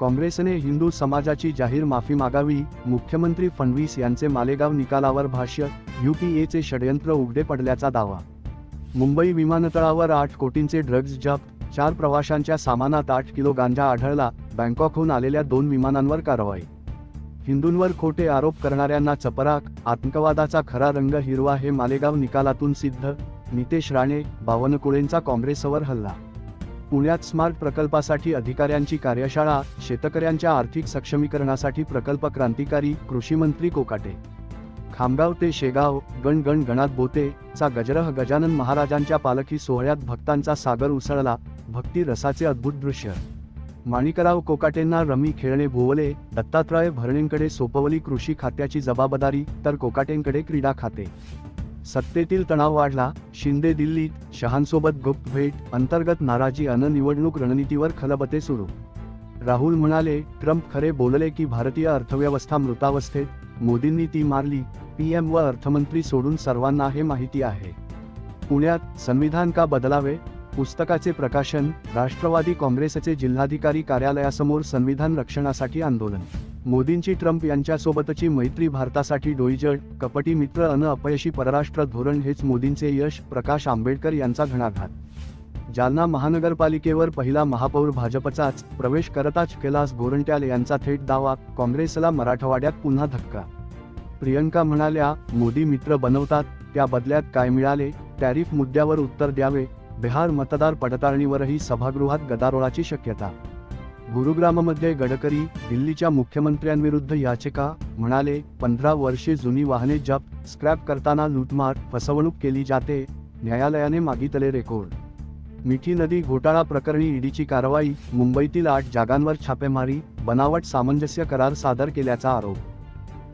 काँग्रेसने हिंदू समाजाची जाहीर माफी मागावी मुख्यमंत्री फडणवीस यांचे मालेगाव निकालावर भाष्य युपीएचे षडयंत्र उघडे पडल्याचा दावा. मुंबई विमानतळावर आठ कोटींचे ड्रग्ज जप्त चार प्रवाशांच्या सामानात आठ किलो गांजा आढळला बँकॉकहून आलेल्या दोन विमानांवर कारवाई. हिंदूंवर खोटे आरोप करणाऱ्यांना चपराक आतंकवादाचा खरा रंग हिरवा हे मालेगाव निकालातून सिद्ध नितेश राणे बावनकुळेंचा काँग्रेसवर हल्ला. पुण्यात स्मार्ट प्रकल्पासाठी अधिकाऱ्यांची कार्यशाळा शेतकऱ्यांच्या आर्थिक सक्षमीकरणासाठी प्रकल्प क्रांतिकारी कृषी मंत्री कोकाटे. खामगाव ते शेगाव गण गण गणात बोते चा गजरह गजानन महाराजांच्या पालखी सोहळ्यात भक्तांचा सागर उसळला भक्ती रसाचे अद्भुत दृश्य. माणिकराव कोकाटेंना रमी खेळणे भोवले दत्तात्रय भरणेंकडे सोपवली कृषी खात्याची जबाबदारी तर कोकाटेंकडे क्रीडा खाते. सत्तेतील तणाव वाढला. शिंदे दिल्लीत शहांसोबत गुप्त भेट अंतर्गत नाराजी अन निवडणूक रणनीतीवर खलबते सुरू. राहुल म्हणाले ट्रम्प खरे बोलले की भारतीय अर्थव्यवस्था मृतावस्थेत. मोदींनी ती मारली. पीएम व अर्थमंत्री सोडून सर्वांना हे माहिती आहे. पुण्यात संविधान का बदलावे? पुस्तकाचे प्रकाशन राष्ट्रवादी काँग्रेसचे जिल्हाधिकारी कार्यालयासमोर संविधान रक्षणासाठी आंदोलन. मोदींची ट्रम्प यांच्यासोबतची मैत्री भारतासाठी डोईजड कपटी मित्र अन अपयशी परराष्ट्र धोरण हेच मोदींचे यश प्रकाश आंबेडकर यांचा घणाघात. जालना महानगरपालिकेवर पहिला महापौर भाजपचाच प्रवेश करताच कैलास गोरंट्याल यांचा थेट दावा काँग्रेसला मराठवाड्यात पुन्हा धक्का. प्रियंका म्हणाल्या मोदी मित्र बनवतात त्या बदल्यात काय मिळाले टॅरिफ मुद्द्यावर उत्तर द्यावे बिहार मतदार पडताळणीवरही सभागृहात गदारोळाची शक्यता गुरुग्राममध्ये गडकरी दिल्लीच्या मुख्यमंत्र्यांविरुद्ध याचिका म्हणाले पंधरा वर्षे जुनी वाहने जप्त स्क्रॅप करताना लूटमार फसवणूक केली जाते न्यायालयाने मागितले रेकॉर्ड. मिठी नदी घोटाळा प्रकरणी ईडीची कारवाई मुंबईतील आठ जागांवर छापेमारी बनावट सामंजस्य करार सादर केल्याचा आरोप.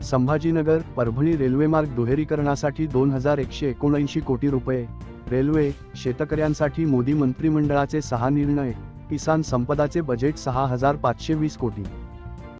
संभाजीनगर परभणी रेल्वेमार्ग दुहेरीकरणासाठी दोन हजार एकशे एकोणऐंशी कोटी रुपये रेल्वे शेतकऱ्यांसाठी मोदी मंत्रिमंडळाचे सहा निर्णय किसान संपदाचे बजेट सहा हजार पाचशे वीस कोटी.